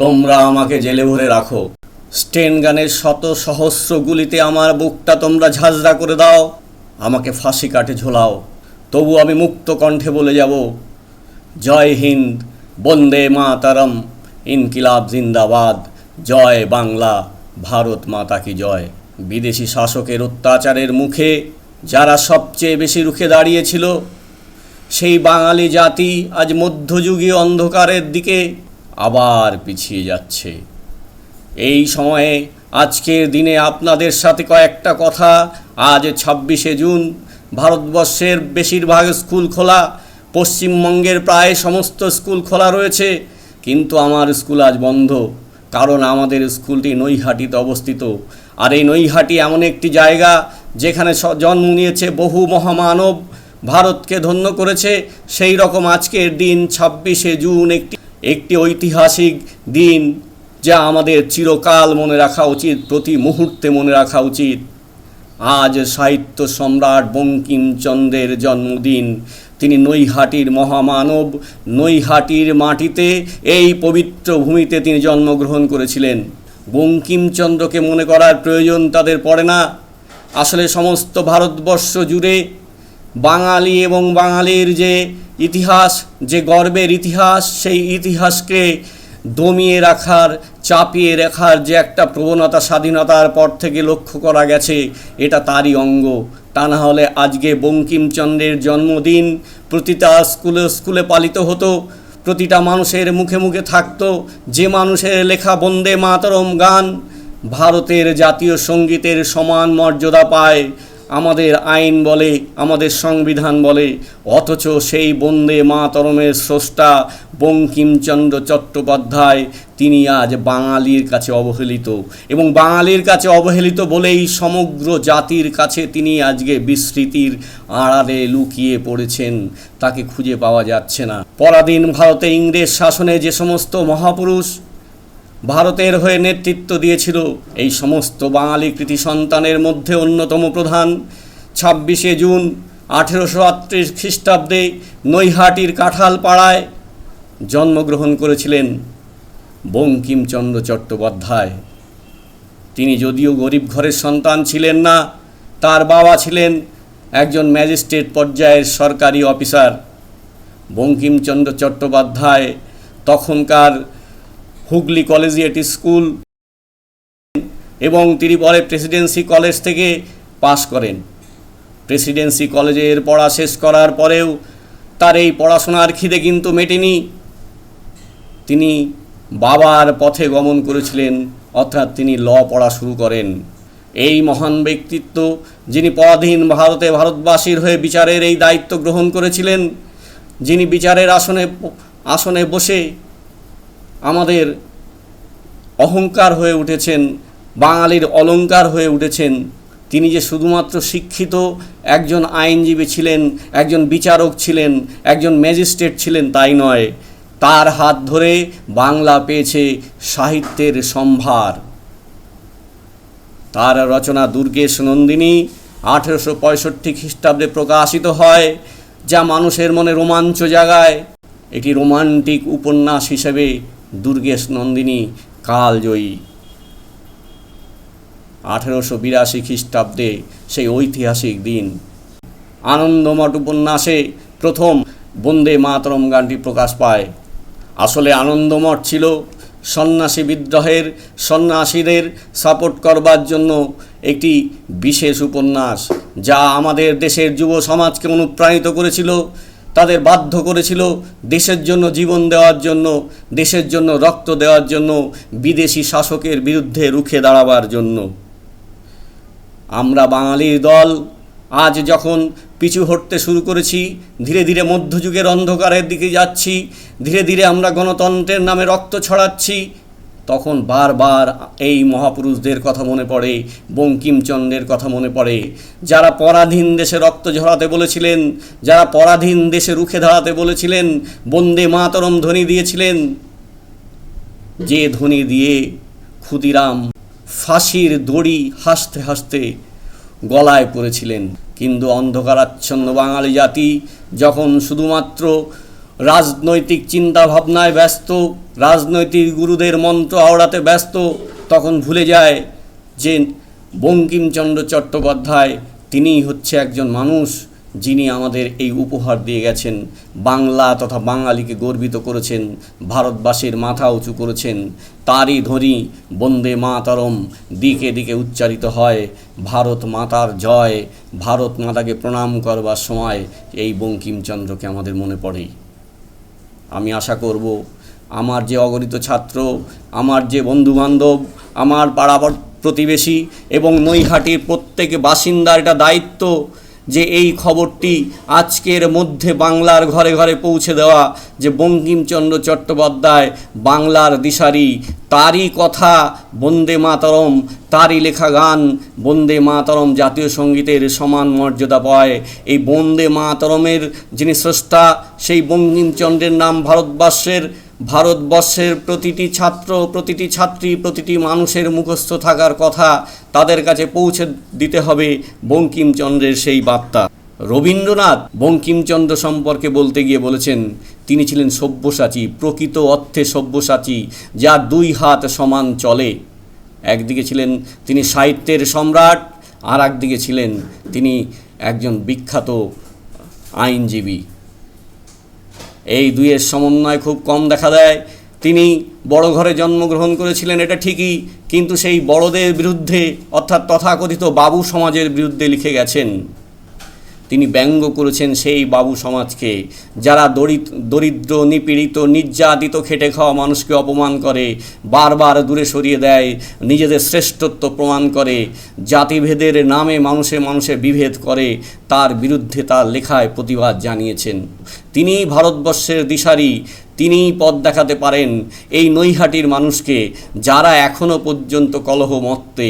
তোমরা আমাকে জেলে ভরে রাখো। স্টেন গানের শত সহস্র গুলিতে আমার বুকটা তোমরা ঝাঁঝরা করে দাও। আমাকে ফাঁসি কাটে ঝোলাও। তবু আমি মুক্ত কণ্ঠে বলে যাব, জয় হিন্দ, বন্দে মাতারম, ইনকিলাব জিন্দাবাদ, জয় বাংলা, ভারত মাতা কি জয়। বিদেশি শাসকের অত্যাচারের মুখে যারা সবচেয়ে বেশি রুখে দাঁড়িয়েছিল, সেই বাঙালি জাতি আজ মধ্যযুগীয় অন্ধকারের দিকে আবার পিছিয়ে যাচ্ছে। এই সময়ে আজকের দিনে আপনাদের সাথে কয়েকটা কথা। আজ ছাব্বিশে জুন, ভারতবর্ষের বেশিরভাগ স্কুল খোলা। পশ্চিমবঙ্গের প্রায় সমস্ত স্কুল খোলা রয়েছে। কিন্তু আমার স্কুল আজ বন্ধ, কারণ আমাদের স্কুলটি নৈহাটিতে অবস্থিত। আর এই নৈহাটি এমন একটি জায়গা, যেখানে জন্ম নিয়েছে বহু মহামানব। ভারতকে ধন্য করেছে সেই রকম আজকের দিন, ছাব্বিশে জুন একটি একটি ঐতিহাসিক দিন যা আমাদের চিরকাল মনে রাখা উচিত, প্রতি মুহূর্তে মনে রাখা উচিত। আজ সাহিত্য সম্রাট বঙ্কিমচন্দ্রের জন্মদিন। তিনি নৈহাটির মহামানব, নৈহাটির মাটিতে এই পবিত্র ভূমিতে তিনি জন্মগ্রহণ করেছিলেন। বঙ্কিমচন্দ্রকে মনে করার প্রয়োজন তাদের পড়ে না। আসলে সমস্ত ভারতবর্ষ জুড়ে বাঙালি এবং বাঙালির যে ইতিহাস, যে গর্বের ইতিহাস, সেই ইতিহাসকে দমিয়ে রাখার, চাপিয়ে রাখার যে একটা প্রবণতা, স্বাধীনতার পর থেকে লক্ষ্য করা গেছে, এটা তারই অঙ্গ। তা না হলে আজকে বঙ্কিমচন্দ্রের জন্মদিন, প্রতিটা স্কুলে স্কুলে পালিত হতো, প্রতিটা মানুষের মুখে মুখে থাকতো, যে মানুষের লেখা বন্দে মাতরম গান, ভারতের জাতীয় সঙ্গীতের সমান মর্যাদা পায় আমাদের আইন বলে, আমাদের সংবিধান বলে, অথচ সেই বন্দে মাতরমের স্রষ্টা বঙ্কিমচন্দ্র চট্টোপাধ্যায়, তিনি আজ বাঙালির কাছে অবহেলিত। এবং বাঙালির কাছে অবহেলিত বলেই সমগ্র জাতির কাছে তিনি আজকে বিস্মৃতির আড়ালে লুকিয়ে পড়েছেন। তাকে খুঁজে পাওয়া যাচ্ছে না। পরাধীন ভারতে ইংরেজ শাসনে যে সমস্ত মহাপুরুষ ভারতের হয়ে নেতৃত্ব দিয়েছিল এই সমস্ত বাঙালি কৃতি সন্তানের মধ্যে অন্যতম প্রধান। ছাব্বিশে জুন আঠেরোশো আটত্রিশ খ্রিস্টাব্দে নৈহাটির কাঁঠালপাড়ায় জন্মগ্রহণ করেছিলেন বঙ্কিমচন্দ্র চট্টোপাধ্যায়। তিনি যদিও গরিব ঘরের সন্তান ছিলেন না, তার বাবা ছিলেন একজন ম্যাজিস্ট্রেট পর্যায়ের সরকারি অফিসার। বঙ্কিমচন্দ্র চট্টোপাধ্যায় তখনকার হুগলি কলেজিয়েট স্কুল এবং তিনি পরে প্রেসিডেন্সি কলেজ থেকে পাশ করেন। প্রেসিডেন্সি কলেজের পড়া শেষ করার পরেও তার এই পড়াশোনার খিদে কিন্তু মেটেনি। তিনি বাবার পথে গমন করেছিলেন, অর্থাৎ তিনি ল পড়া শুরু করেন। এই মহান ব্যক্তিত্ব যিনি পরাধীন ভারতে ভারতবাসীর হয়ে বিচারের এই দায়িত্ব গ্রহণ করেছিলেন, যিনি বিচারের আসনে আসনে বসে আমাদের অহংকার হয়ে উঠেছেন, বাঙালির অলংকার হয়ে উঠেছেন। তিনি যে শুধুমাত্র শিক্ষিত একজন আইনজীবী ছিলেন, একজন বিচারক ছিলেন, একজন ম্যাজিস্ট্রেট ছিলেন তাই নয়। তার হাত ধরে বাংলা পেয়েছে সাহিত্যের সম্ভার। তার রচনা দুর্গেশ নন্দিনী আঠেরোশো পঁয়ষট্টি খ্রিস্টাব্দে প্রকাশিত হয়, যা মানুষের মনে রোমাঞ্চ জাগায়। এটি রোমান্টিক উপন্যাস হিসেবে দুর্গেশ নন্দিনী কালজয়ী। আঠেরোশো বিরাশি খ্রিস্টাব্দে সেই ঐতিহাসিক দিন। আনন্দমঠ উপন্যাসে প্রথম বন্দে মাতরম গানটি প্রকাশ পায়। আসলে আনন্দমঠ ছিল সন্ন্যাসী বিদ্রোহের সন্ন্যাসীদের সাপোর্ট করবার জন্য একটি বিশেষ উপন্যাস, যা আমাদের দেশের যুব সমাজকে অনুপ্রাণিত করেছিল তাদের বাধ্য করেছিল দেশের জন্য জীবন দেওয়ার জন্য, দেশের জন্য রক্ত দেওয়ার জন্য, বিদেশি শাসকের বিরুদ্ধে রুখে দাঁড়াবার জন্য। আমরা বাঙালির দল, আজ যখন পিছু হটতে শুরু করেছি, ধীরে ধীরে মধ্যযুগের অন্ধকারের দিকে যাচ্ছি, ধীরে ধীরে আমরা গণতন্ত্রের নামে রক্ত ছড়াচ্ছি তখন বারবার এই মহাপুরুষদের কথা মনে পড়ে, বঙ্কিমচন্দ্রের কথা মনে পড়ে। যারা পরাধীন দেশে রক্ত ঝরাতে বলেছিলেন, যারা পরাধীন দেশে রুখে দাঁড়াতে বলেছিলেন, বন্দে মাতরম ধ্বনি দিয়েছিলেন, যে ধ্বনি দিয়ে ক্ষুদিরাম ফাঁসির দড়ি হাসতে হাসতে গলায় পড়েছিলেন। কিন্তু অন্ধকারাচ্ছন্ন বাঙালি জাতি যখন শুধুমাত্র রাজনৈতিক চিন্তা ভাবনায় ব্যস্ত, রাজনৈতিক গুরুদের মন্ত্র আওড়াতে ব্যস্ত, তখন ভুলে যায় যে বঙ্কিমচন্দ্র চট্টোপাধ্যায় তিনিই হচ্ছে একজন মানুষ যিনি আমাদের এই উপহার দিয়ে গেছেন, বাংলা তথা বাঙালিকে গর্বিত করেছেন, ভারতবাসীর মাথা উঁচু করেছেন। তারই ধ্বনি বন্দে মাতারম দিকে দিকে উচ্চারিত হয়, ভারত মাতার জয়, ভারত মাতাকে প্রণাম করবার সময় এই বঙ্কিমচন্দ্রকে আমাদের মনে পড়ে। আমি আশা করব আমার যে অগণিত ছাত্র, আমার যে বন্ধুবান্ধব, আমার পাড়া প্রতিবেশী এবং নৈহাটির প্রত্যেক বাসিন্দার এটা দায়িত্ব যে এই খবরটি আজকের মধ্যে বাংলার ঘরে ঘরে পৌঁছে দেওয়া, যে বঙ্কিমচন্দ্র চট্টোপাধ্যায় বাংলার দিশারি, তারই কথা বন্দে মাতরম, তারই লেখা গান বন্দে মাতরম জাতীয় সঙ্গীতের সমান মর্যাদা পায়। এই বন্দে মাতরমের যিনি স্রষ্টা, সেই বঙ্কিমচন্দ্রের নাম ভারতবর্ষের ভারতবর্ষের প্রতিটি ছাত্র, প্রতিটি ছাত্রী, প্রতিটি মানুষের মুখস্থ থাকার কথা তাদের কাছে পৌঁছে দিতে হবে বঙ্কিমচন্দ্রের সেই বার্তা। রবীন্দ্রনাথ বঙ্কিমচন্দ্র সম্পর্কে বলতে গিয়ে বলেছেন, তিনি ছিলেন সব্যসাচী, প্রকৃত অর্থে সব্যসাচী যা দুই হাত সমান চলে। একদিকে ছিলেন তিনি সাহিত্যের সম্রাট আর একদিকে ছিলেন তিনি একজন বিখ্যাত আইনজীবী। এই দুইয়ের সমন্বয় খুব কম দেখা দেয়। তিনি বড় ঘরে জন্মগ্রহণ করেছিলেন, এটা ঠিকই, কিন্তু সেই বড়দের বিরুদ্ধে অর্থাৎ তথাকথিত বাবু সমাজের বিরুদ্ধে লিখে গেছেন। তিনি ব্যঙ্গ করেছেন সেই বাবু সমাজকে, যারা দরিদ্র, নিপীড়িত, নির্যাতিত, খেটে খাওয়া মানুষকে অপমান করে, বারবার দূরে সরিয়ে দেয়, নিজেদের শ্রেষ্ঠত্ব প্রমাণ করে, জাতিভেদের নামে মানুষে মানুষে বিভেদ করে, তার বিরুদ্ধে তার লেখায় প্রতিবাদ জানিয়েছেন। তিনি ভারতবর্ষের দিশারি তিনি পথ দেখাতে পারেন এই নৈহাটির মানুষকে, যারা এখনও পর্যন্ত কলহ মত্তে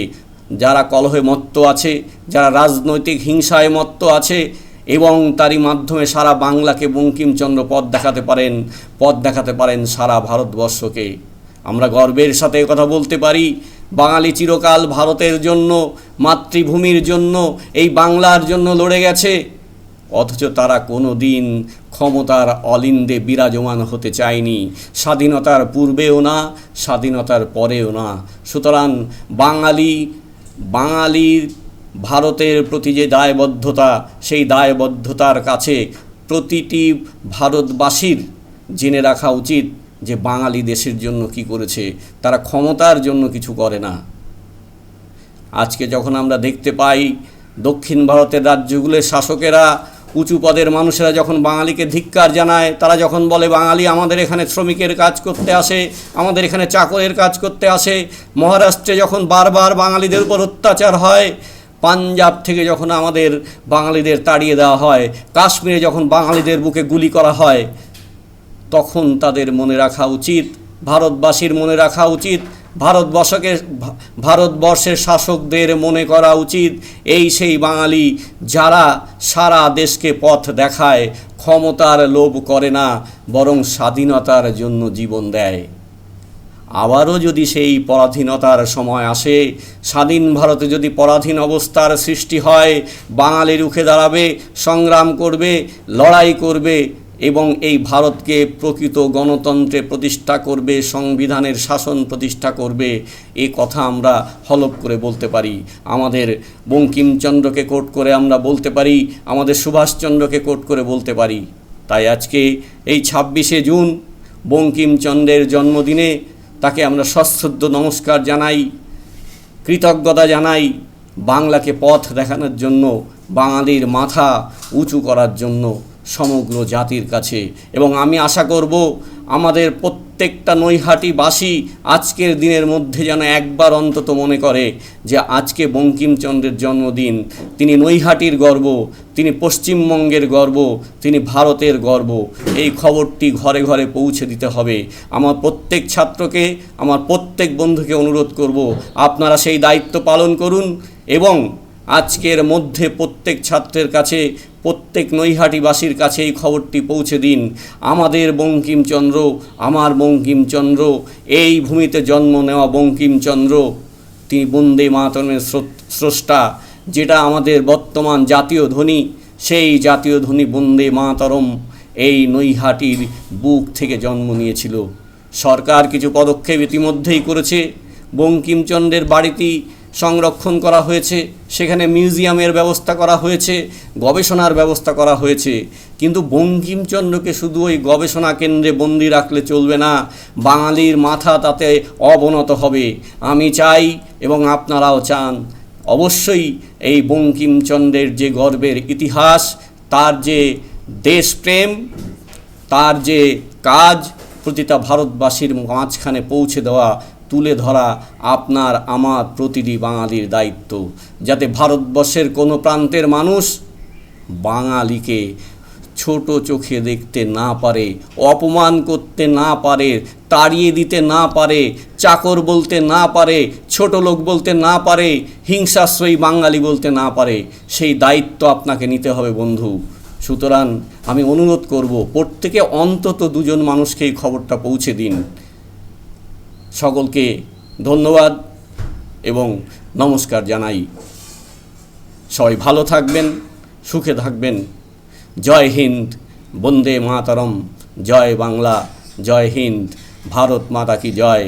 যারা কলহে মত্ত আছে, যারা রাজনৈতিক হিংসায় মত্ত আছে এবং তারই মাধ্যমে সারা বাংলাকে বঙ্কিমচন্দ্র পথ দেখাতে পারেন, পথ দেখাতে পারেন সারা ভারতবর্ষকে। আমরা গর্বের সাথে কথা বলতে পারি, বাঙালি চিরকাল ভারতের জন্য, মাতৃভূমির জন্য, এই বাংলার জন্য লড়ে গেছে। অথচ তারা কোনো দিন ক্ষমতার অলিন্দে বিরাজমান হতে চায়নি, স্বাধীনতার পূর্বেও না, স্বাধীনতার পরেও না। সুতরাং বাঙালি বাঙালির ভারতের প্রতি যে দায়বদ্ধতা, সেই দায়বদ্ধতার কাছে প্রতিটি ভারতবাসীর জেনে রাখা উচিত যে বাঙালি দেশের জন্য কি করেছে, তারা ক্ষমতার জন্য কিছু করে না। আজকে যখন আমরা দেখতে পাই দক্ষিণ ভারতের রাজ্যগুলোর শাসকেরা উঁচু পদের মানুষেরা যখন বাঙালিকে ধিক্কার জানায়, তারা যখন বলে, বাঙালি আমাদের এখানে শ্রমিকের কাজ করতে আসে, আমাদের এখানে চাকরের কাজ করতে আসে। মহারাষ্ট্রে যখন বারবার বাঙালিদের উপর অত্যাচার হয়, পাঞ্জাব থেকে যখন আমাদের বাঙালিদের তাড়িয়ে দেওয়া হয়, কাশ্মীরে যখন বাঙালিদের বুকে গুলি করা হয়, তখন তাদের মনে রাখা উচিত, ভারতবাসীর মনে রাখা উচিত ভারতবর্ষকে, ভারতবর্ষের শাসকদের মনে করা উচিত এই সেই বাঙালি যারা সারা দেশকে পথ দেখায়, ক্ষমতার লোভ করে না, বরং স্বাধীনতার জন্য জীবন দেয়। আবারও যদি সেই পরাধীনতার সময় আসে, স্বাধীন ভারতে যদি পরাধীন অবস্থার সৃষ্টি হয়, বাঙালি রুখে দাঁড়াবে, সংগ্রাম করবে, লড়াই করবে এবং এই ভারতকে প্রকৃত গণতন্ত্রে প্রতিষ্ঠা করবে, সংবিধানের শাসন প্রতিষ্ঠা করবে, এ কথা আমরা হলপ করে বলতে পারি। আমাদের বঙ্কিমচন্দ্রকে কোট করে আমরা বলতে পারি, আমাদের সুভাষচন্দ্রকে কোট করে বলতে পারি। তাই আজকে এই ছাব্বিশে জুন, বঙ্কিমচন্দ্রের জন্মদিনে তাকে আমরা সশ্রদ্ধ নমস্কার জানাই, কৃতজ্ঞতা জানাই, বাংলাকে পথ দেখানোর জন্য, বাঙালির মাথা উঁচু করার জন্য। সমগ্র জাতির কাছে। এবং আমি আশা করব আমাদের প্রত্যেকটা নৈহাটিবাসী আজকের দিনের মধ্যে যেন একবার অন্তত মনে করে যে আজকে বঙ্কিমচন্দ্রের জন্মদিন। তিনি নৈহাটির গর্ব, তিনি পশ্চিমবঙ্গের গর্ব, তিনি ভারতের গর্ব। এই খবরটি ঘরে ঘরে পৌঁছে দিতে হবে। আমার প্রত্যেক ছাত্রকে, আমার প্রত্যেক বন্ধুকে অনুরোধ করব, আপনারা সেই দায়িত্ব পালন করুন এবং আজকের মধ্যে প্রত্যেক ছাত্রের কাছে, প্রত্যেক নৈহাটিবাসীর কাছে এই খবরটি পৌঁছে দিন। আমাদের বঙ্কিমচন্দ্র, আমার বঙ্কিমচন্দ্র, এই ভূমিতে জন্ম নেওয়া বঙ্কিমচন্দ্র, তিনি বন্দে মাতরমের স্রষ্টা, যেটা আমাদের বর্তমান জাতীয় ধ্বনি, সেই জাতীয় ধ্বনি বন্দে মাতরম এই নৈহাটির বুক থেকে জন্ম নিয়েছিল। সরকার কিছু পদক্ষেপ ইতিমধ্যেই করেছে। বঙ্কিমচন্দ্রের বাড়িটি সংরক্ষণ করা হয়েছে, সেখানে মিউজিয়ামের ব্যবস্থা করা হয়েছে, গবেষণার ব্যবস্থা করা হয়েছে। কিন্তু বঙ্কিমচন্দ্রকে শুধু ওই গবেষণা কেন্দ্রে বন্দি রাখলে চলবে না, বাঙালির মাথা তাতে অবনত হবে। আমি চাই এবং আপনারাও চান। অবশ্যই এই বঙ্কিমচন্দ্রের যে গর্বের ইতিহাস, তার যে দেশপ্রেম, তার যে কাজ, প্রতিটা ভারতবাসীর মাঝখানে পৌঁছে দেওয়া তুলে ধরা আপনার, আমার প্রতিটি বাঙালির দায়িত্ব। যাতে ভারতবর্ষের কোনো প্রান্তের মানুষ বাঙালিকে ছোট চোখে দেখতে না পারে, অপমান করতে না পারে, তাড়িয়ে দিতে না পারে, চাকর বলতে না পারে, ছোট লোক বলতে না পারে, হিংসাশ্রয়ী বাঙালি বলতে না পারে, সেই দায়িত্ব আপনাকে নিতে হবে বন্ধু। সুতরাং আমি অনুরোধ করব, প্রত্যেকে অন্তত দুজন মানুষকে এই খবরটা পৌঁছে দিন। সকলকে ধন্যবাদ এবং নমস্কার জানাই। সবাই ভালো থাকবেন, সুখে থাকবেন। জয় হিন্দ, বন্দে মাতরম। জয় বাংলা, জয় হিন্দ। ভারত মাতা কি জয়।